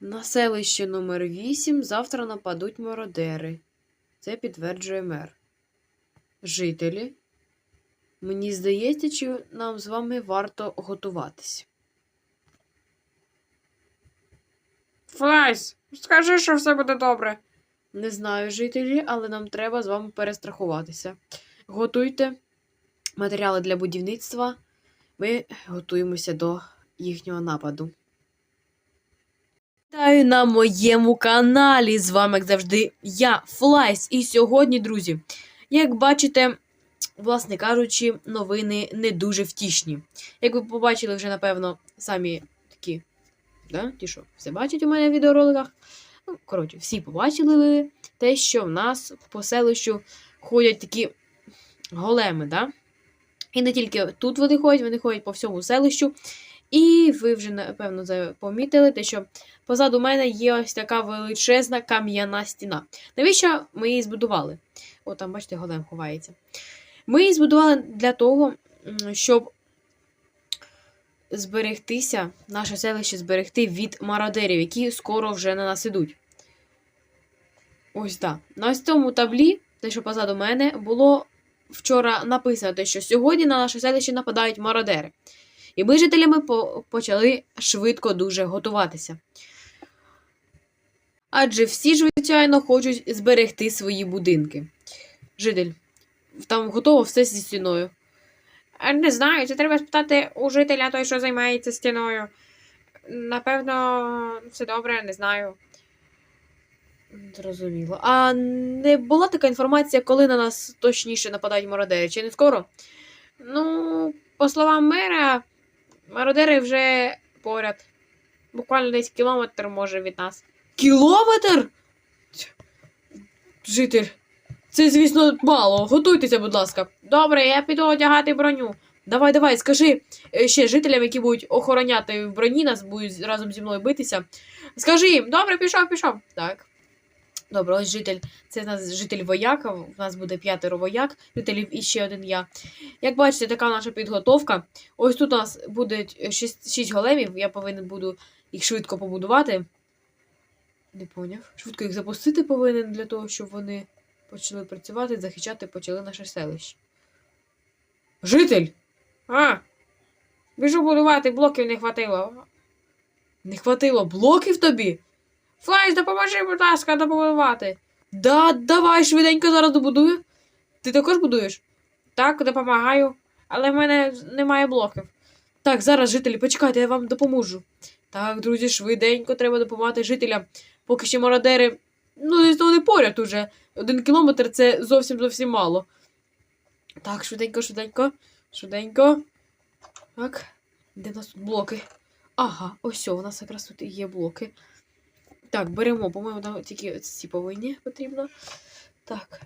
На селище номер 8 завтра нападуть мародери. Це підтверджує мер. Жителі. Мені здається, чи нам з вами варто готуватись. Флайс, скажи, що все буде добре. Не знаю, жителі, але нам треба з вами перестрахуватися. Готуйте матеріали для будівництва. Ми готуємося до їхнього нападу. Вітаю на моєму каналі. З вами, як завжди, я, Флайс. І сьогодні, друзі, як бачите, власне кажучи, новини не дуже втішні. Як ви побачили вже, напевно, самі такі, да? ті, що все бачать у мене в відеороликах. Ну, коротше, всі побачили ви те, що в нас по селищу ходять такі големи, да? І не тільки тут вони ходять, вони ходять по всьому селищу. І ви вже, напевно, помітили те, що позаду мене є ось така величезна кам'яна стіна. Навіщо ми її збудували? О, там, бачите, голем ховається. Ми її збудували для того, щоб зберегтися, наше селище зберегти від мародерів, які скоро вже на нас ідуть. Ось так. На ось цьому таблі, те, що позаду мене, було вчора написано, те, що сьогодні на наше селище нападають мародери. І ми жителями по- почали швидко дуже готуватися. Адже всі, звичайно, хочуть зберегти свої будинки. Житель, там готово все зі стіною. Е, Не знаю, це треба спитати у жителя той, що займається стіною. Напевно, все добре, не знаю. Зрозуміло. А не була така інформація, коли на нас точніше нападають мародери? Чи не скоро? Ну, по словам мера, мародери вже поряд. Буквально десь кілометр може від нас. Кілометр? Житель, це, звісно, мало. Готуйтеся, будь ласка. Добре, я піду одягати броню. Давай, давай, скажи е, ще жителям, які будуть охороняти в броні, нас будуть разом зі мною битися. Скажи їм, Добре, пішов, пішов. так. Добре, ось житель. Це в нас житель вояка. У нас буде п'ятеро вояк, жителів і ще один я. Як бачите, така наша підготовка. Ось тут у нас буде 6, 6 големів. Я повинен буду їх швидко побудувати. Не поняв. Швидко їх запустити повинен для того, щоб вони почали працювати, захищати почали наше селище. Житель! А, біжу будувати, блоків не хватило. Не хватило блоків тобі? Флайс, допоможи, будь ласка, добудувати. Да, давай швиденько зараз добудую. Ти також будуєш? Так, допомагаю. Але в мене немає блоків. Так, зараз, жителі, почекайте, я вам допоможу. Так, друзі, швиденько треба допомагати жителям. Поки що мародери. Ну, звісно, вони поряд уже. Один кілометр це зовсім зовсім мало. Так, швиденько, швиденько, швиденько. Так. Де в нас тут блоки? Ага, ось у нас якраз тут і є блоки. Так, беремо, по-моєму, нам тільки ці повинні потрібно. Так.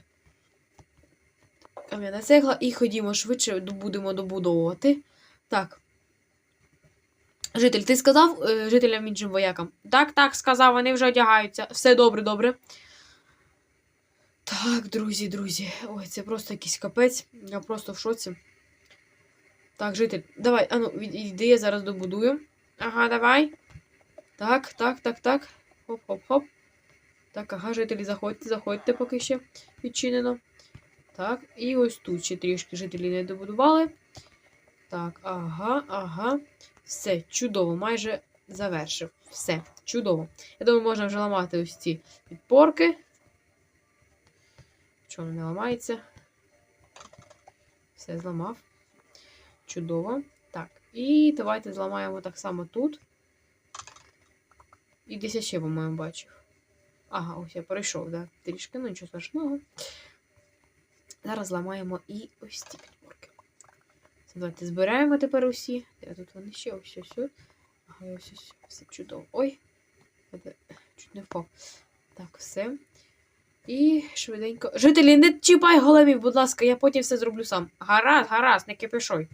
Кам'яна цегла і ходімо швидше, будемо добудовувати. Так. Житель, ти сказав е, жителям іншим воякам? Так, так, сказав, вони вже одягаються. Все добре, добре. Так, друзі, друзі. Ой, це просто якийсь капець. Я просто в шоці. Так, житель, давай, ану, відійди, я зараз добудую. Ага, давай. Так, так, так, так. Хоп-хоп-хоп. Так, ага, жителі, заходьте, заходьте, поки ще відчинено. Так, і ось тут ще трішки жителі не добудували. Так, ага, ага. Все, чудово, майже завершив. Все, чудово. Я думаю, можна вже ламати ось ці підпорки. Чому не ламається? Все, зламав. Чудово. Так, і давайте зламаємо так само тут. І десь я ще, по-моєму, бачив. Ага, ось я перейшов, да? Трішки, ну нічого страшного. Зараз зламаємо і ось ці підпорки. Це давайте збираємо тепер усі. Де тут вони ще ось ось. ось. Ага, ось ось. Все чудово. Ой. Чуть не впав. Так, все. І швиденько. Жителі, не чіпай големів, будь ласка, я потім все зроблю сам. Гаразд, гаразд, не кипішуй.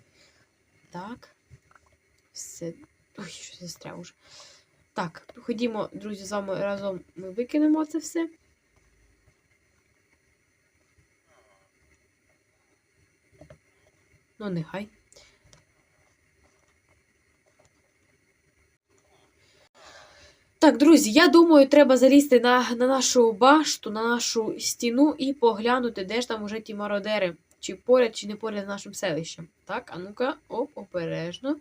Так. Все. Ой, щось застряв уже. Так, ходімо, друзі, з вами разом ми викинемо це все. Ну, нехай. Так, друзі, я думаю, треба залізти на, на нашу башту, на нашу стіну і поглянути, де ж там уже ті мародери. Чи поряд, чи не поряд з нашим селищем. Так, а ну-ка, оп, обережно.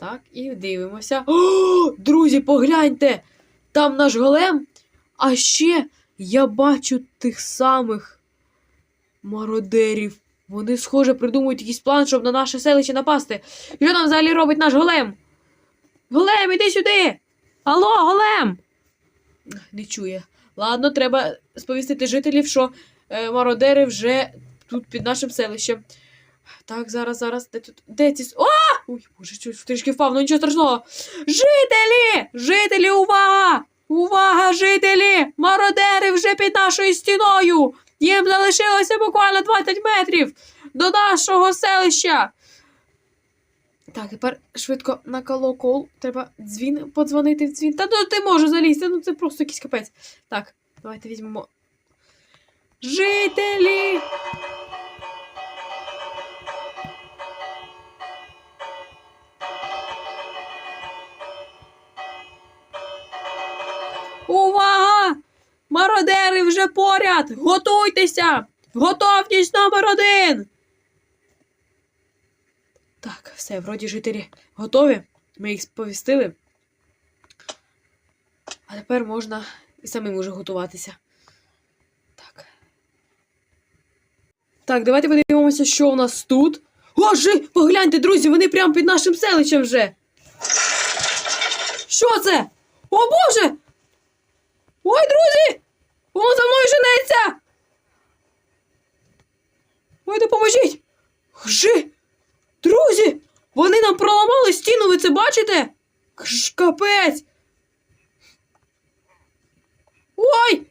Так, і дивимося. О, друзі, погляньте! Там наш голем. А ще я бачу тих самих мародерів. Вони, схоже, придумують якийсь план, щоб на наше селище напасти. Що там взагалі робить наш голем? Голем, іди сюди! Алло, голем! Не чує. Ладно, треба сповістити жителів, що е, мародери вже тут під нашим селищем. Так, зараз, зараз. Де тут? Де ці. О! Ой, боже, щось трішки впав, ну нічого страшного. Жителі! Жителі, увага! Увага, жителі! Мародери вже під нашою стіною! Їм залишилося буквально 20 метрів до нашого селища. Так, тепер швидко на колокол. Треба дзвін подзвонити в дзвін. Та ну ти можеш залізти, ну це просто якийсь капець. Так, давайте візьмемо. Жителі! Мародери вже поряд! Готуйтеся! Готовність номер один! Так, все, вроді жителі готові. Ми їх сповістили. А тепер можна і самим уже готуватися. Так. Так, давайте подивимося, що у нас тут. О, жи! Погляньте, друзі, вони прямо під нашим селищем вже. Що це? О Боже! Ой, друзі! Воно за мною женеться! Ой, допоможіть! Жи! Друзі! Вони нам проламали стіну, ви це бачите? Капець! Ой!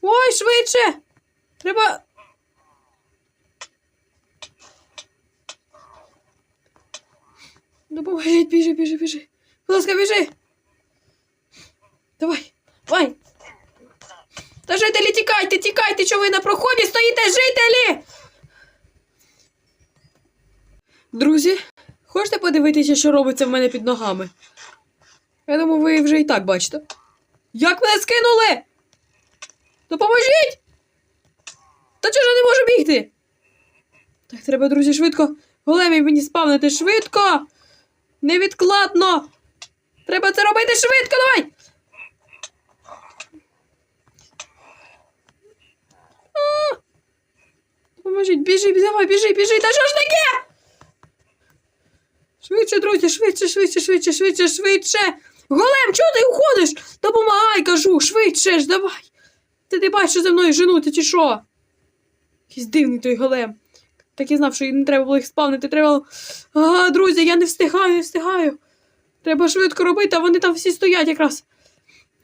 Ой, швидше! Треба. Допоможіть, біжи, біжи, біжи. Будь ласка, біжи. Давай, давай. Та жителі, тікайте, тікайте, що ви на проході стоїте, жителі! Друзі, хочете подивитися, що робиться в мене під ногами? Я думаю, ви вже і так бачите. Як мене скинули? Допоможіть! Та чого ж я не можу бігти? Так, треба, друзі, швидко. Големі мені спавнити швидко! Невідкладно! Треба це робити швидко, давай! А! Допоможіть, біжи, давай, біжи, біжи, та що ж таке? Швидше, друзі, швидше, швидше, швидше, швидше, швидше. Голем, чого ти уходиш? Допомагай, кажу, швидше ж, давай. Ти не бачиш, за мною женути, чи що? Якийсь дивний той голем. Так і знав, що не треба було їх спавнити, треба. Ага, друзі, я не встигаю, не встигаю. Треба швидко робити, а вони там всі стоять якраз.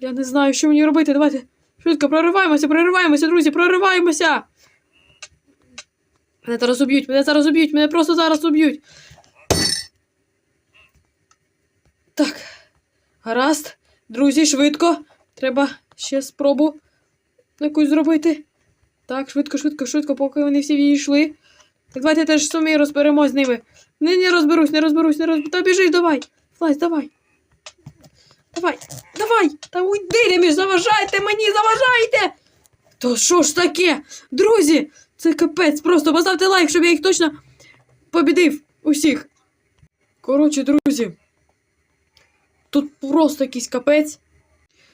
Я не знаю, що мені робити. Давайте. Швидко, прориваємося, прориваємося, друзі, прориваємося. Мене зараз уб'ють, мене зараз уб'ють, мене просто зараз уб'ють. Так. Гаразд. Друзі, швидко. Треба ще спробу якусь зробити. Так, швидко, швидко, швидко, поки вони всі відійшли. Так давайте теж самі розберемось з ними. Не, не розберусь, не розберусь, не розберусь. Та біжи, давай. Флайс, давай. Давай, давай. Та уйди, не між, заважайте мені, заважайте. То що ж таке? Друзі, це капець. Просто поставте лайк, щоб я їх точно побідив усіх. Коротше, друзі. Тут просто якийсь капець.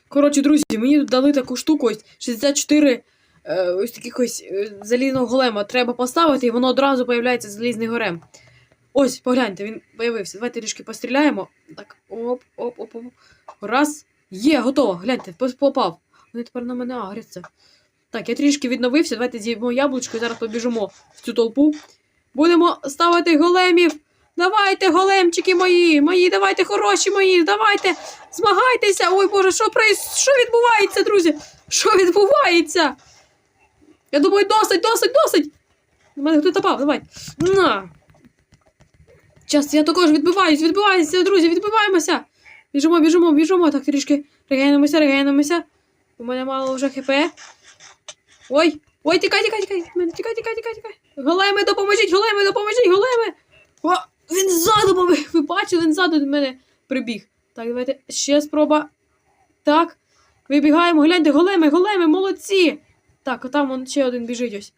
Коротше, друзі, мені тут дали таку штуку, ось 64 е, ось таких ось е, залізного голема. Треба поставити, і воно одразу появляється залізний горем. Ось, погляньте, він появився. Давайте трішки постріляємо. Так, оп, оп, оп, оп. Раз. Є, готово. Гляньте, попав. Вони тепер на мене агряться. Так, я трішки відновився. Давайте з'їмо яблучко і зараз побіжимо в цю толпу. Будемо ставити големів. Давайте, големчики мої, мої, давайте, хороші мої, давайте, змагайтеся. Ой Боже, що що відбувається, друзі? Що відбувається? Я думаю, досить, досить, досить. У мене хтось напав, давай. На. Час, я також відбиваюсь, відбиваюся, друзі, відбиваємося. Біжимо, біжимо, біжимо. Так, трішки регенемося, регенемося. У мене мало вже хп. Ой, ой, тікай, тікай, тікай. Тікай, тікай, тікай, тікай. Големи, допоможіть, големи, допоможіть, големи. О, він ззаду, ви, ви бачили, він ззаду до мене прибіг. Так, давайте ще спроба. так. Вибігаємо, гляньте, големи, големи, молодці. Так, а там он ще один біжить ось.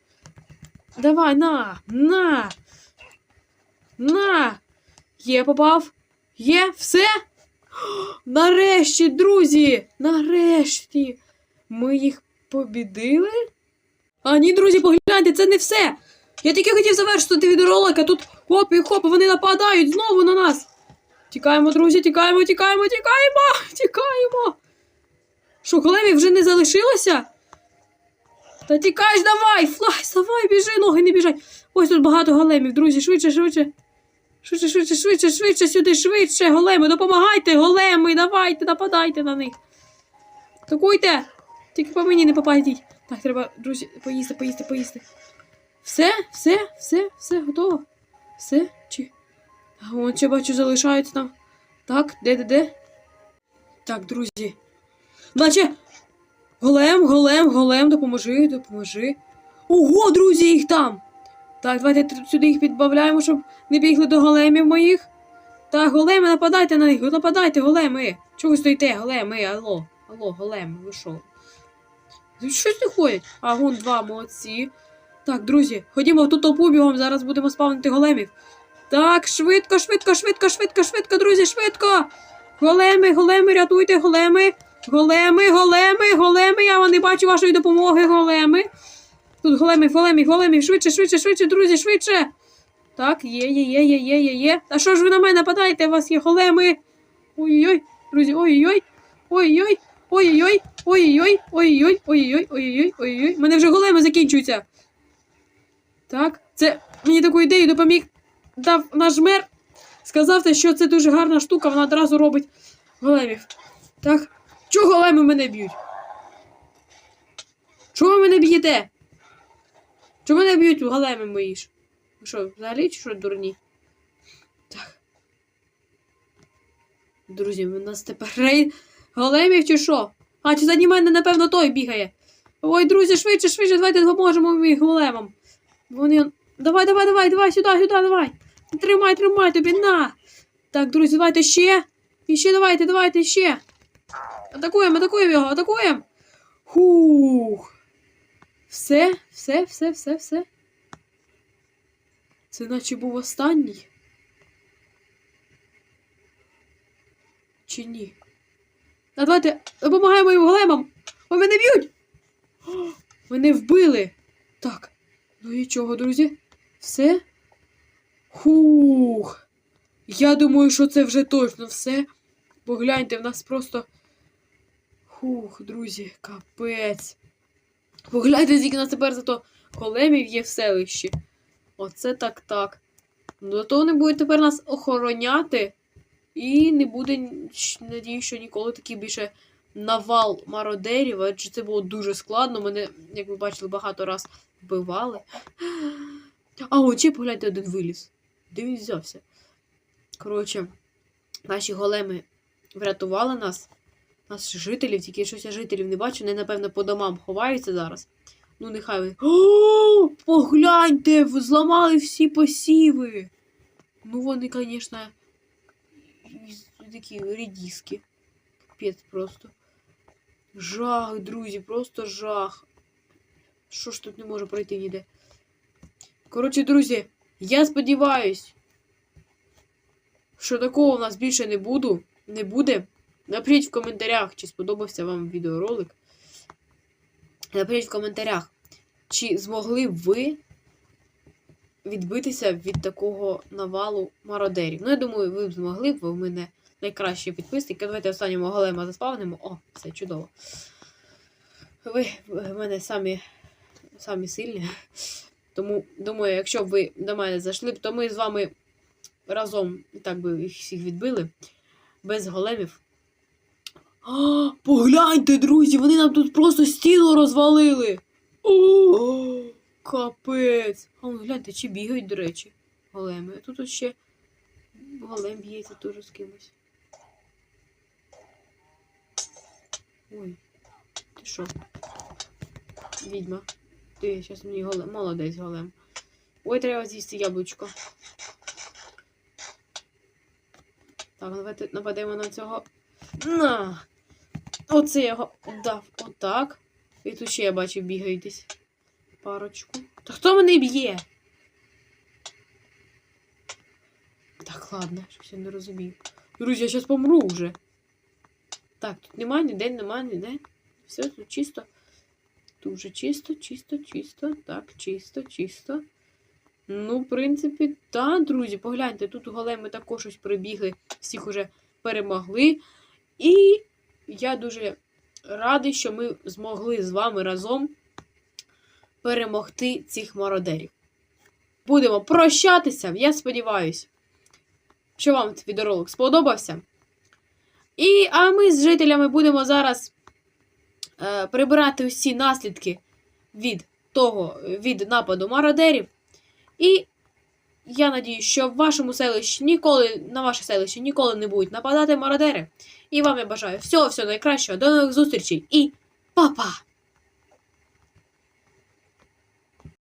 Давай, на, на. На. Є, попав. Є, все. Нарешті, друзі! Нарешті! Ми їх побідили? А ні, друзі, погляньте, це не все. Я тільки хотів завершити відеоролик, а тут хоп і хоп, вони нападають знову на нас. Тікаємо, друзі, тікаємо, тікаємо, тікаємо, тікаємо. Що, големів вже не залишилося? Та тікаєш, давай, флай, давай, біжи, ноги не біжать. Ось тут багато големів, друзі, швидше, швидше. Швидше, швидше, швидше, швидше сюди, швидше, големи, допомагайте, големи, давайте, нападайте на них. Атакуйте! Тільки по мені не попадіть. Так, треба, друзі, поїсти, поїсти, поїсти. Все, все, все, все, готово. Все? Чи. Вон ще бачу, залишаються там. Так, де, де, де? Так, друзі. Наче. Голем, голем, голем, допоможи, допоможи. Ого, друзі, їх там! Так, давайте сюди їх підбавляємо, щоб не бігли до големів моїх. Так, големи, нападайте на них, нападайте, големи. Чого ви стоїте, големи, алло, алло, големи, ви що? Ви Щось не ходять. А, два, молодці. Так, друзі, ходімо в ту толпу бігом, зараз будемо спавнити големів. Так, швидко, швидко, швидко, швидко, швидко, друзі, швидко. Големи, големи, рятуйте, големи. Големи, големи, големи. Я не бачу вашої допомоги, големи. Тут големи, големи, големи, швидше, швидше, швидше, друзі, швидше. Так, є, є, є, є, є, є, є. Та що ж ви на мене нападаєте? У вас є големи. Ой-ой-ой, друзі, ой-ой-ой, ой-ой, ой-ой-ой, ой-ой-ой, ой-ой-ой, ой-ой-ой, ой-ой-ой, ой-ой. У мене вже големи закінчуються. Так, це мені таку ідею допоміг дав наш мер. Сказав, те, що це дуже гарна штука, вона одразу робить големів. Так. Чого големи мене б'ють? Чого ви мене б'єте? Чого мене б'ють големи мої ж? Ви що, взагалі чи що дурні? Так. Друзі, у нас тепер рейд големів чи що? А, чи заді мене, напевно, той бігає. Ой, друзі, швидше, швидше, давайте допоможемо моїм големам. Вони. Давай, давай, давай, давай, сюди, сюди, давай. Тримай, тримай тобі, на. Так, друзі, давайте ще. І ще давайте, давайте ще. Атакуємо, атакуємо його, атакуємо. Хух. Все, все, все, все, все. Це наче був останній. Чи ні? А давайте допомагаємо їм големам. Ой, мене б'ють! Мене вбили. Так. Ну і чого, друзі? Все? Хух. Я думаю, що це вже точно все. Погляньте, в нас просто. Хух, друзі, капець. Погляньте, скільки нас тепер зато големів є в селищі. Оце так так. Ну, Зато вони будуть тепер нас охороняти. І не буде, надію, що ніколи такий більше навал мародерів, адже це було дуже складно. Мене, як ви бачили, багато раз вбивали. А, ще погляньте, один виліз. Де він взявся? Коротше, наші големи врятували нас. Нас жителів, тільки щось я жителів не бачу, вони, напевно, по домам ховаються зараз. Ну, нехай вони. О, погляньте, зламали всі посіви. Ну, вони, звісно, такі рідіски. Капець просто. Жах, друзі, просто жах. Що ж тут не може пройти ніде? Коротше, друзі, я сподіваюсь, що такого у нас більше не буду, не буде. Напишіть в коментарях, чи сподобався вам відеоролик. Напишіть в коментарях, чи змогли б ви відбитися від такого навалу мародерів. Ну, я думаю, ви б змогли б, бо в мене найкращі підписники. Давайте останнього голема заспавнимо. О, все чудово. Ви в мене самі, самі сильні. Тому, думаю, якщо б ви до мене зайшли б, то ми з вами разом так би їх всіх відбили. Без големів. А, погляньте, друзі, вони нам тут просто стіну розвалили. О, капець. А вон, гляньте, чи бігають, до речі, големи. Тут ще голем б'ється теж з кимось. Ой, ти що? Відьма. Ти зараз мені голем. Молодець голем. Ой, треба з'їсти яблучко. Так, давайте нападемо на цього. На! Оце я його дав отак. І тут ще я бачу бігають десь парочку. Та хто мене б'є? Так, ладно, щось я не розумію. Друзі, я зараз помру вже. Так, тут немає ніде, немає ніде. Все тут чисто. Тут вже чисто, чисто, чисто. Так, чисто, чисто. Ну, в принципі, так, друзі, погляньте, тут големи також ось прибігли, всіх уже перемогли. І я дуже радий, що ми змогли з вами разом перемогти цих мародерів. Будемо прощатися, я сподіваюся, що вам цей відеоролик сподобався. І, а ми з жителями будемо зараз е, прибирати усі наслідки від того, від нападу мародерів. І я надію, що в вашому селищі ніколи, на ваше селище ніколи не будуть нападати мародери. І вам я бажаю всього всього найкращого, до нових зустрічей і па-па!